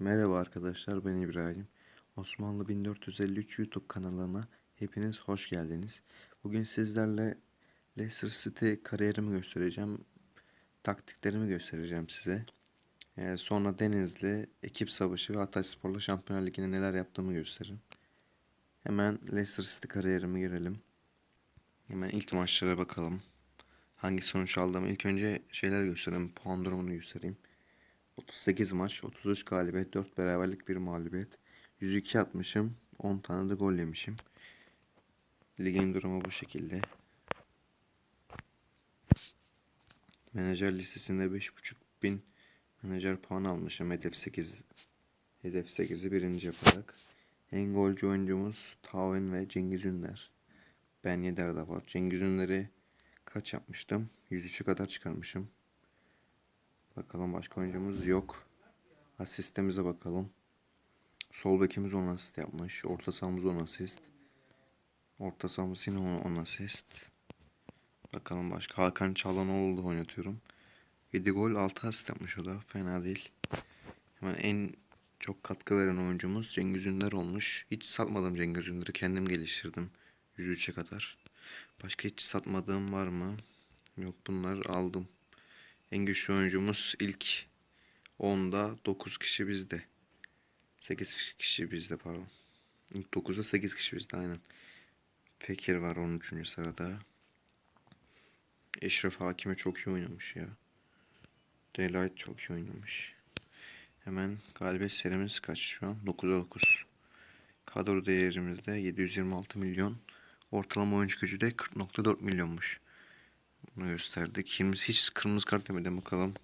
Merhaba arkadaşlar ben İbrahim. Osmanlı 1453 YouTube kanalına hepiniz hoş geldiniz. Bugün sizlerle Leicester City kariyerimi göstereceğim. Taktiklerimi göstereceğim size. Ee, sonra Denizli, Ekip Savaşı ve Hatayspor'la Şampiyonlar Ligi'nde neler yaptığımı gösteririm. Hemen Leicester City kariyerime girelim. Hemen ilk maçlara bakalım. Hangi sonuç aldığımı ilk önce şeyler göstereyim. Puan durumunu göstereyim. 38 maç, 33 galibiyet, 4 beraberlik, 1 mağlubiyet. 102 atmışım, 10 tane de gol yemişim. Ligin durumu bu şekilde. Menajer listesinde 5.5 bin menajer puan almışım. Hedef 8 Hedef 8'i birinci yaparak. En golcü oyuncumuz Tavin ve Cengiz Ünder. Ben Yeder'de var. Cengiz Ünder'i kaç yapmıştım? 103'e kadar çıkarmışım. Bakalım başka oyuncumuz yok. Asistimize bakalım. Sol bekimiz 10 asist yapmış. Orta sahamız 10 asist. Orta sahamız yine 10 asist. Bakalım başka. Hakan Çalhanoğlu da oynatıyorum. 7 gol 6 asist yapmış o da. Fena değil. Hemen en çok katkı veren oyuncumuz Cengiz Ünder olmuş. Hiç satmadım Cengiz Ünder'i. Kendim geliştirdim. 103'e kadar. Başka hiç satmadığım var mı? Yok bunlar aldım. En güçlü oyuncumuz ilk 10'da 9 kişi bizde. 8 kişi bizde pardon. İlk 9'da 8 kişi bizde aynen. Fekir var 13. sırada. Eşref Hakime çok iyi oynamış ya. Daylight çok iyi oynamış. Hemen galibiyet serimiz kaç şu an? 9'a 9. Kadro değerimizde 726 milyon. Ortalama oyuncu gücü de 40.4 milyonmuş. Bunu gösterdik. 20, hiç kırmızı kart yemedim bakalım.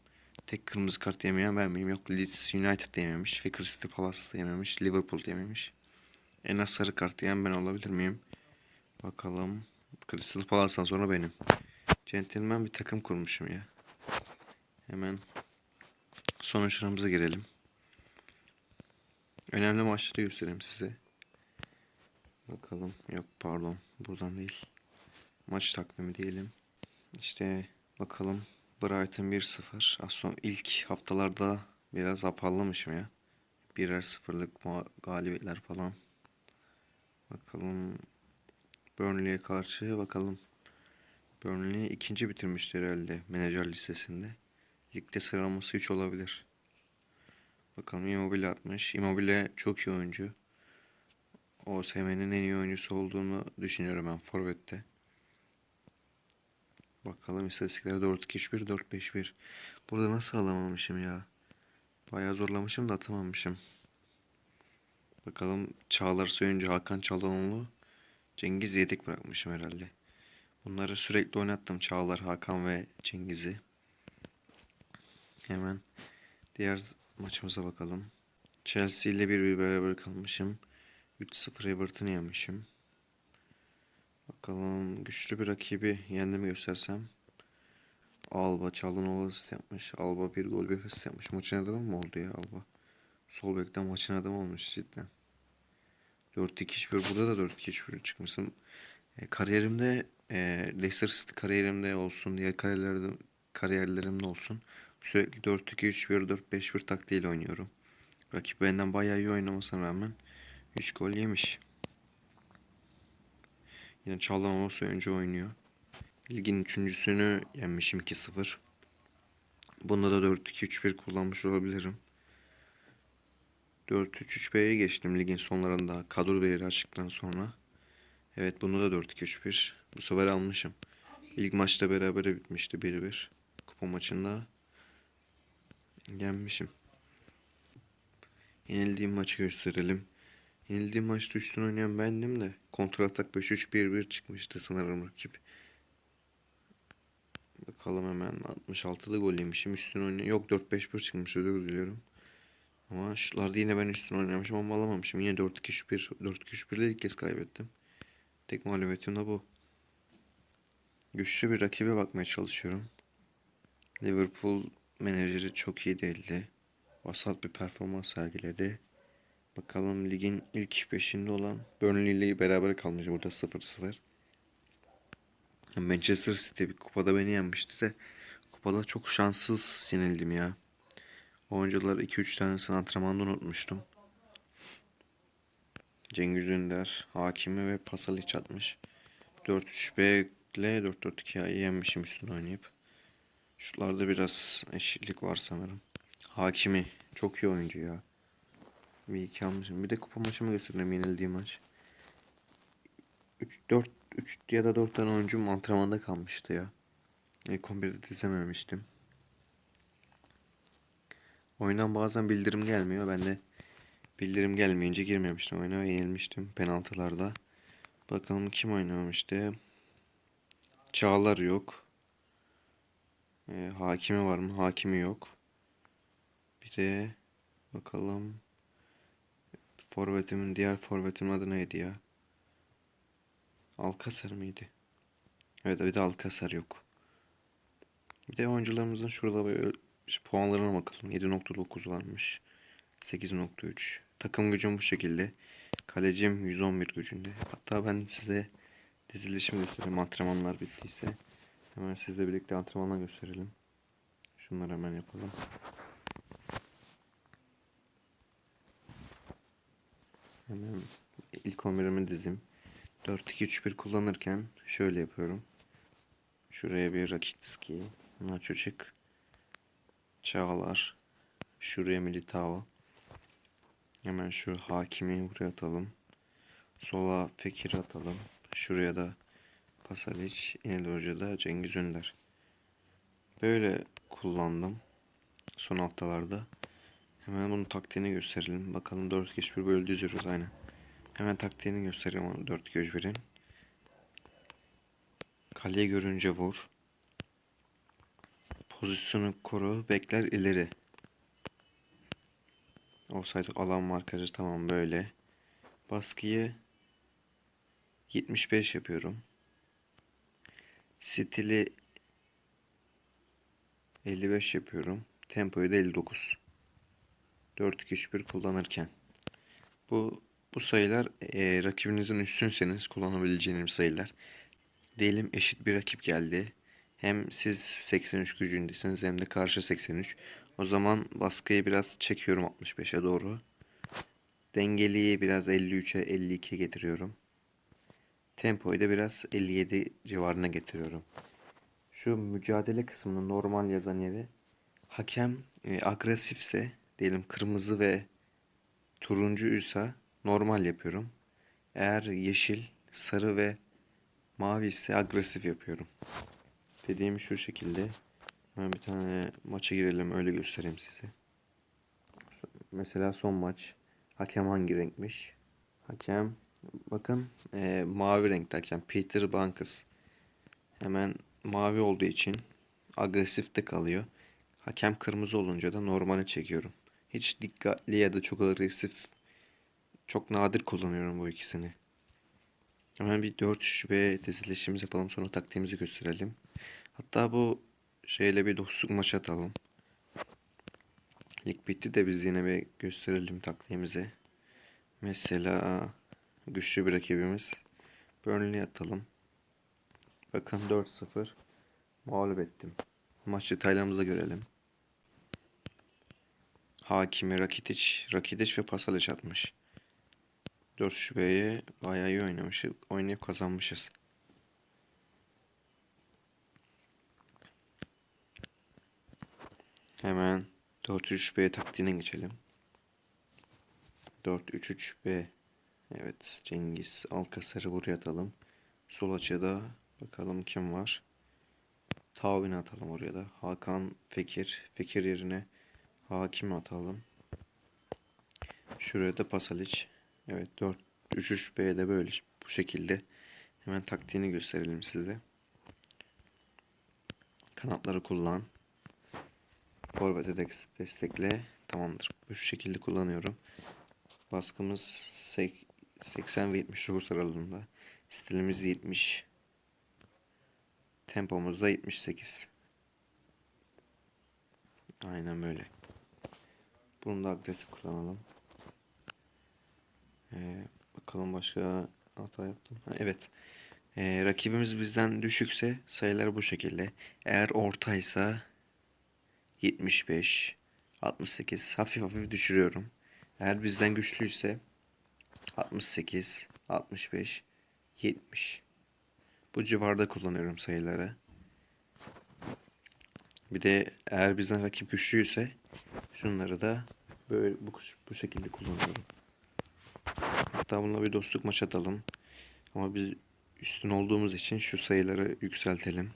Tek kırmızı kart yemeyen ben miyim? Yok Leeds United de yememiş. Ve Crystal Palace da yememiş. Liverpool da yememiş. En az sarı kart yiyen ben olabilir miyim? Bakalım. Crystal Palace'dan sonra benim. Gentleman bir takım kurmuşum ya. Hemen sonuçlarımıza girelim. Önemli maçları göstereyim size. Bakalım. Yok pardon. Buradan değil. Maç takvimi diyelim. İşte bakalım Brighton 1-0. Az sonra ilk haftalarda biraz afallamışım ya. Birer sıfırlık galibiyetler falan. Bakalım Burnley'e karşı bakalım. Burnley ikinci bitirmiştir herhalde menajer listesinde. Ligde sıralaması 3 olabilir. Bakalım Immobile atmış. Immobile çok iyi oyuncu. OSM'nin en iyi oyuncusu olduğunu düşünüyorum ben Forvet'te. Bakalım istatistiklere 4-2-3-1, 4-5-1. Burada nasıl alamamışım ya? Bayağı zorlamışım da atamamışım. Bakalım Çağlar Söyüncü, Hakan Çalhanoğlu, Cengiz yedek bırakmışım herhalde. Bunları sürekli oynattım. Çağlar, Hakan ve Cengiz'i. Hemen diğer maçımıza bakalım. Chelsea ile bir bir beraber kalmışım. 3-0 Everton'ı yenmişim. Bakalım güçlü bir rakibi yendiğimi göstersem. Alba Çalhanoğlu asist yapmış. Alba bir gol bir asist yapmış. Maçın adamı mı oldu ya Alba? Sol bekten maçın adamı olmuş cidden. 4-2-3-1 burada da 4-2-3-1 çıkmışım. E, kariyerimde e, Leicester City kariyerimde olsun, diğer kariyerlerimde, kariyerlerimde olsun. Sürekli 4-2-3-1, 4-5-1 taktiğiyle oynuyorum. Rakip benden bayağı iyi oynamasına rağmen 3 gol yemiş. Yine Çalhanoğlu oyuncu oynuyor. Ligin üçüncüsünü yenmişim 2-0. Bunda da 4-2-3-1 kullanmış olabilirim. 4-3-3-B'ye geçtim ligin sonlarında kadro değeri açıktan sonra. Evet bunu da 4-2-3-1. Bu sefer almışım. İlk maçta berabere bitmişti 1-1. Kupa maçında yenmişim. Yenildiğim maçı gösterelim. Yenildiğim maçta üstün oynayan bendim de kontra atak 5-3-1-1 çıkmıştı sanırım rakip. Bakalım hemen 66'da gol yemişim. Üstün oynayan yok 4-5-1 çıkmış özür diliyorum. Ama şutlarda yine ben üstün oynamışım ama alamamışım. Yine 4-2-3-1 4-2-3-1 ile ilk kez kaybettim. Tek mağlubiyetim de bu. Güçlü bir rakibe bakmaya çalışıyorum. Liverpool menajeri çok iyi değildi. Vasat bir performans sergiledi. Bakalım ligin ilk beşinde olan Burnley ile beraber kalmış burada 0-0. Manchester City bir kupada beni yenmişti de kupada çok şanssız yenildim ya. Oyuncular 2-3 tanesini antrenmanda unutmuştum. Cengiz Ünder, Hakimi ve Pasalic atmış. 4-3-B ile 4-4-2'yi yenmişim üstüne oynayıp. Şutlarda biraz eşitlik var sanırım. Hakimi çok iyi oyuncu ya. Bir iki almışım. Bir de kupa maçımı göstereyim yenildiğim maç. 3 4 3 ya da 4 tane oyuncum antrenmanda kalmıştı ya. İlk 11'de dizememiştim. Oyundan bazen bildirim gelmiyor. Ben de bildirim gelmeyince girmemiştim oyuna ve yenilmiştim penaltılarda. Bakalım kim oynamamıştı. Çağlar yok. Ee, hakimi var mı? Hakimi yok. Bir de bakalım. Forvetimin diğer forvetimin adı neydi ya? Alkasar mıydı? Evet bir de Alkasar yok. Bir de oyuncularımızın şurada böyle puanlarına bakalım. 7.9 varmış. 8.3. Takım gücüm bu şekilde. Kalecim 111 gücünde. Hatta ben size dizilişimi göstereyim. Antrenmanlar bittiyse. Hemen sizle birlikte antrenmanla gösterelim. Şunları hemen yapalım. Hemen ilk 11'imi dizim. 4-2-3-1 kullanırken şöyle yapıyorum. Şuraya bir Rakitski, Naçuçik, Çağlar, şuraya Militao. Hemen şu Hakimi buraya atalım. Sola Fekir atalım. Şuraya da Pasalic, İnel Hoca'da Cengiz Ünder. Böyle kullandım son haftalarda. Hemen bunun taktiğini gösterelim. Bakalım 4 geç 1 böyle düzüyoruz aynen. Hemen taktiğini göstereyim onu 4 2 1'in. Kaleye görünce vur. Pozisyonu koru, bekler ileri. Offside alan markajı tamam böyle. Baskıyı 75 yapıyorum. Stili 55 yapıyorum. Tempoyu da 59. 4-2-3-1 kullanırken. Bu bu sayılar e, rakibinizin üstünseniz kullanabileceğiniz sayılar. Diyelim eşit bir rakip geldi. Hem siz 83 gücündesiniz hem de karşı 83. O zaman baskıyı biraz çekiyorum 65'e doğru. Dengeliyi biraz 53'e 52'ye getiriyorum. Tempoyu da biraz 57 civarına getiriyorum. Şu mücadele kısmını normal yazan yere hakem e, agresifse diyelim kırmızı ve turuncuysa normal yapıyorum. Eğer yeşil, sarı ve mavi ise agresif yapıyorum. Dediğim şu şekilde. Ben bir tane maça girelim öyle göstereyim size. Mesela son maç. Hakem hangi renkmiş? Hakem bakın e, mavi renkte hakem. Peter Bankas. Hemen mavi olduğu için agresif de kalıyor. Hakem kırmızı olunca da normale çekiyorum. Hiç dikkatli ya da çok agresif çok nadir kullanıyorum bu ikisini. Hemen bir 4 ve yapalım sonra taktiğimizi gösterelim. Hatta bu şeyle bir dostluk maçı atalım. Lig bitti de biz yine bir gösterelim taktiğimizi. Mesela güçlü bir rakibimiz. Burnley atalım. Bakın 4-0 mağlup ettim. Maç detaylarımızı görelim. Hakimi, Rakitic, Rakitic ve Pasalic atmış. 4 şubeye bayağı iyi oynamışız. Oynayıp kazanmışız. Hemen 4-3-B taktiğine geçelim. 4-3-3-B. Evet Cengiz Alkasar'ı buraya atalım. Sol açıda bakalım kim var. Tavin atalım oraya da. Hakan Fekir. Fekir yerine Hakim atalım. Şuraya da Pasalic. Evet 4 3 3 B'de böyle bu şekilde. Hemen taktiğini gösterelim size. Kanatları kullan. Forvet'e destekle. Tamamdır. Bu şekilde kullanıyorum. Baskımız 80 ve 79 aralığında. Stilimiz 70. Tempomuz da 78. Aynen böyle. Bunu da agresif kullanalım. Ee, bakalım başka hata yaptım. Ha, evet. Ee, rakibimiz bizden düşükse sayılar bu şekilde. Eğer ortaysa 75, 68. Hafif hafif düşürüyorum. Eğer bizden güçlüyse 68, 65, 70. Bu civarda kullanıyorum sayıları. Bir de eğer bizden rakip güçlüyse şunları da böyle bu, bu şekilde kullanıyorum. Hatta bununla bir dostluk maç atalım. Ama biz üstün olduğumuz için şu sayıları yükseltelim.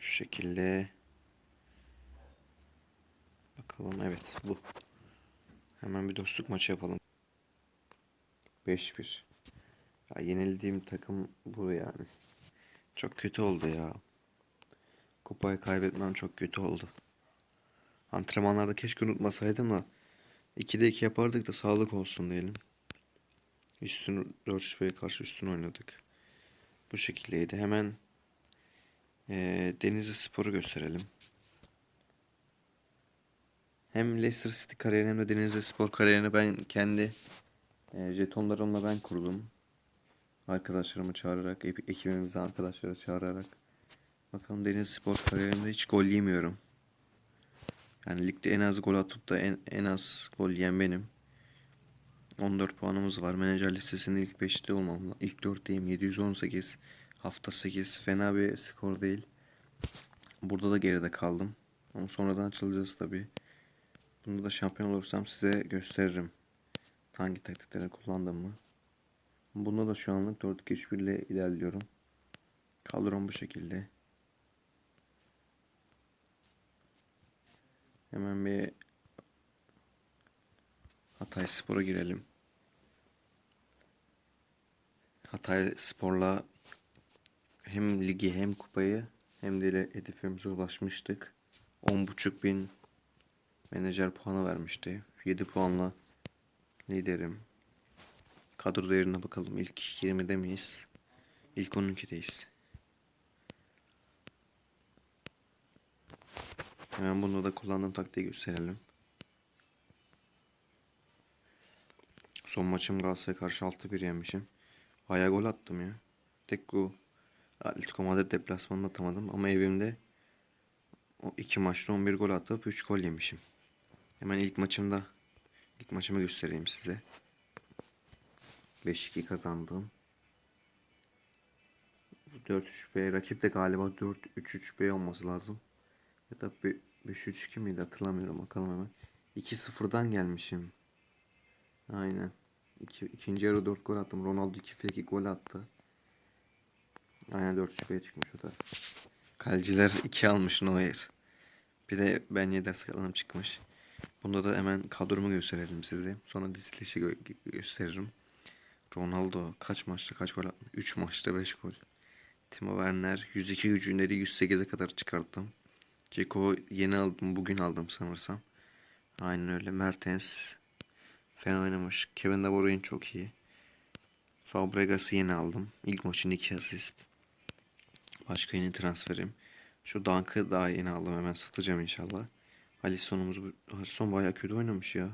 Şu şekilde. Bakalım evet bu. Hemen bir dostluk maçı yapalım. 5-1. Ya yenildiğim takım bu yani. Çok kötü oldu ya. Kupayı kaybetmem çok kötü oldu. Antrenmanlarda keşke unutmasaydım da 2'de 2 yapardık da sağlık olsun diyelim. Üstün 4 şüpheye karşı üstün oynadık. Bu şekildeydi. Hemen eee Denizli Spor'u gösterelim. Hem Leicester City kariyerini hem de Denizli Spor kariyerini ben kendi e, jetonlarımla ben kurdum. Arkadaşlarımı çağırarak, ekibimizden arkadaşları çağırarak. Bakalım Denizli Spor kariyerimde hiç gol yemiyorum. Yani ligde en az gol atıp da en, en az gol yiyen benim. 14 puanımız var. Menajer listesinde ilk 5'te olmam. İlk 4'teyim. 718. Hafta 8. Fena bir skor değil. Burada da geride kaldım. Ama sonradan açılacağız tabii. Bunda da şampiyon olursam size gösteririm. Hangi taktikleri kullandığımı. Bunda da şu anlık 4-2-3-1 ile ilerliyorum. Kadrom bu şekilde. Hemen bir Hatay Spor'a girelim. Hatay Spor'la hem ligi hem kupayı hem de hedefimize ulaşmıştık. 10.5 bin menajer puanı vermişti. 7 puanla liderim. Kadro değerine bakalım. İlk 20'de miyiz? İlk 12'deyiz. Hemen bunu da kullandığım taktiği gösterelim. Son maçım Galatasaray'a karşı 6-1 yenmişim. Bayağı gol attım ya. Tek bu Atletico Madrid deplasmanında atamadım ama evimde o iki maçta 11 gol atıp 3 gol yemişim. Hemen ilk maçımda ilk maçımı göstereyim size. 5-2 kazandım. 4-3B rakip de galiba 4-3-3B olması lazım. Ya da 5-3-2 miydi hatırlamıyorum bakalım hemen. 2-0'dan gelmişim. Aynen. İki, ikinci yarı 4 gol attım. Ronaldo 2 free kick gol attı. Aynen 4 şüpheye çıkmış o da. Kaleciler 2 almış Neuer. Bir de ben 7 sakatlanıp çıkmış. Bunda da hemen kadromu gösterelim size. Sonra dizilişi gö- gösteririm. Ronaldo kaç maçta kaç gol atmış? 3 maçta 5 gol. Timo Werner 102 gücünde de 108'e kadar çıkarttım. Ceko yeni aldım. Bugün aldım sanırsam. Aynen öyle. Mertens fena oynamış. Kevin De Bruyne çok iyi. Fabregas'ı yeni aldım. İlk maçın 2 asist. Başka yeni transferim. Şu Dunk'ı daha yeni aldım. Hemen satacağım inşallah. Alisson'umuz. Alisson bayağı kötü oynamış ya.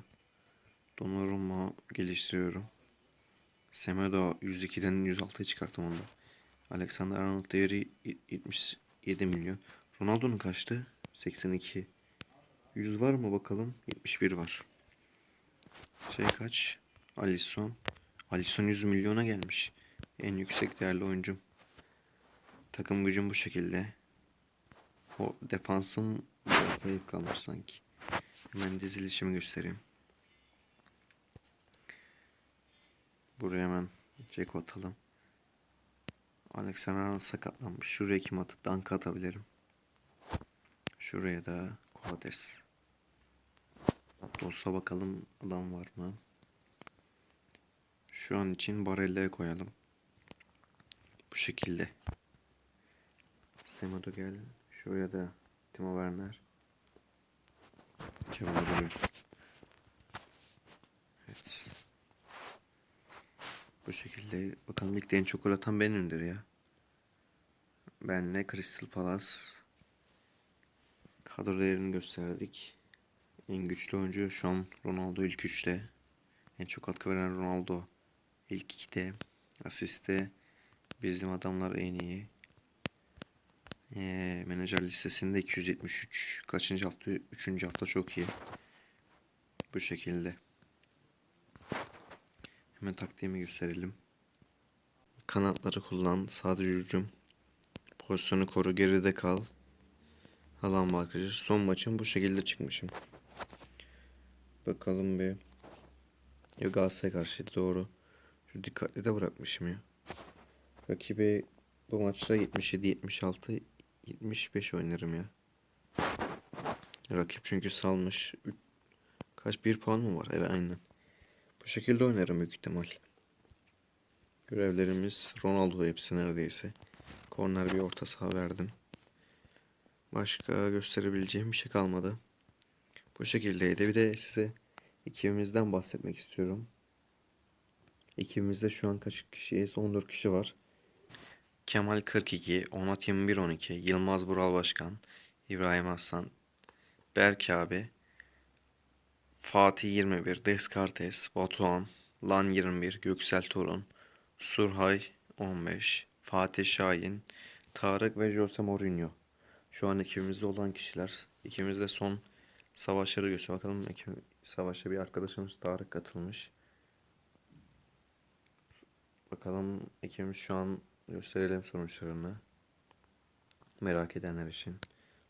Donnarumma geliştiriyorum. Semedo 102'den 106'ya çıkarttım onu. Alexander Arnold değeri 77 milyon. Ronaldo'nun kaçtı? 82. 100 var mı bakalım? 71 var. Şey kaç? Alisson. Alisson 100 milyona gelmiş. En yüksek değerli oyuncum. Takım gücüm bu şekilde. O defansım biraz zayıf kalmış sanki. Hemen dizilişimi göstereyim. Buraya hemen Ceko atalım. Alexander sakatlanmış. Şuraya kim atıp dank atabilirim. Şuraya da Kovates. Dosta bakalım adam var mı? Şu an için Barella'ya koyalım. Bu şekilde. Semedo gel. Şuraya da Timo Werner. Kevin. Evet. Bu şekilde bakalım ligde en çok gol benimdir ya. Benle Crystal Palace kadro değerini gösterdik. En güçlü oyuncu şu an Ronaldo ilk üçte. En çok katkı veren Ronaldo ilk ikide. Asiste bizim adamlar en iyi. Ee, menajer listesinde 273. Kaçıncı hafta? Üçüncü hafta çok iyi. Bu şekilde. Hemen taktiğimi gösterelim. Kanatları kullan. Sadece hücum. Pozisyonu koru. Geride kal. Alan markajı. Son maçım bu şekilde çıkmışım. Bakalım bir. Ya Galatasaray'a karşıydı doğru. Şu dikkatli de bırakmışım ya. Rakibi bu maçta 77, 76, 75 oynarım ya. Rakip çünkü salmış. Kaç bir puan mı var? Evet aynen. Bu şekilde oynarım büyük ihtimal. Görevlerimiz Ronaldo hepsi neredeyse. Korner bir orta saha verdim. Başka gösterebileceğim bir şey kalmadı. Bu şekildeydi. Bir de size ekibimizden bahsetmek istiyorum. Ekibimizde şu an kaç kişiyiz? 14 kişi var. Kemal 42, Onat 21 12, Yılmaz Vural Başkan, İbrahim Aslan, Berk abi, Fatih 21, Descartes, Batuhan, Lan 21, Göksel Torun, Surhay 15, Fatih Şahin, Tarık ve Jose Mourinho. Şu an ekibimizde olan kişiler. İkimiz de son savaşları gösteriyor. Bakalım ekip, savaşa bir arkadaşımız Tarık katılmış. Bakalım ekibimiz şu an gösterelim sonuçlarını. Merak edenler için.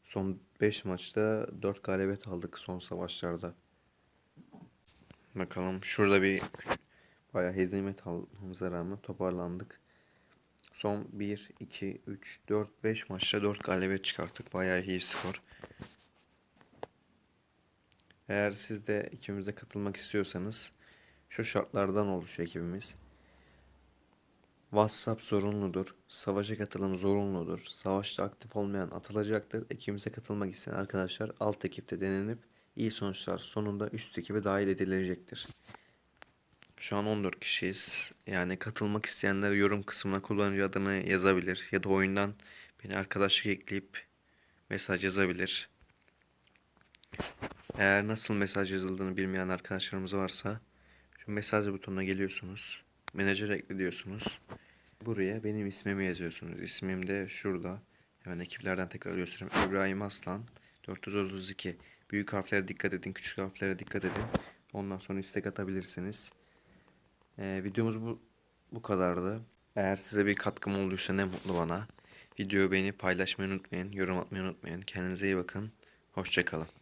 Son 5 maçta 4 galibiyet aldık son savaşlarda. Bakalım şurada bir bayağı hezimet almamıza rağmen toparlandık. Son 1, 2, 3, 4, 5 maçta 4 galibiyet çıkarttık. Bayağı iyi skor. Eğer siz de ikimize katılmak istiyorsanız şu şartlardan oluşuyor ekibimiz. WhatsApp zorunludur. Savaşa katılım zorunludur. Savaşta aktif olmayan atılacaktır. Ekibimize katılmak isteyen arkadaşlar alt ekipte denenip iyi sonuçlar sonunda üst ekibe dahil edilecektir. Şu an 14 kişiyiz. Yani katılmak isteyenler yorum kısmına kullanıcı adını yazabilir. Ya da oyundan beni arkadaşlık ekleyip mesaj yazabilir. Eğer nasıl mesaj yazıldığını bilmeyen arkadaşlarımız varsa şu mesaj butonuna geliyorsunuz. Menajer ekle diyorsunuz. Buraya benim ismimi yazıyorsunuz. İsmim de şurada. Hemen ekiplerden tekrar göstereyim. İbrahim Aslan 432. Büyük harflere dikkat edin, küçük harflere dikkat edin. Ondan sonra istek atabilirsiniz. Ee, videomuz bu bu kadardı. Eğer size bir katkım olduysa ne mutlu bana. Videoyu beğenip paylaşmayı unutmayın. Yorum atmayı unutmayın. Kendinize iyi bakın. Hoşçakalın.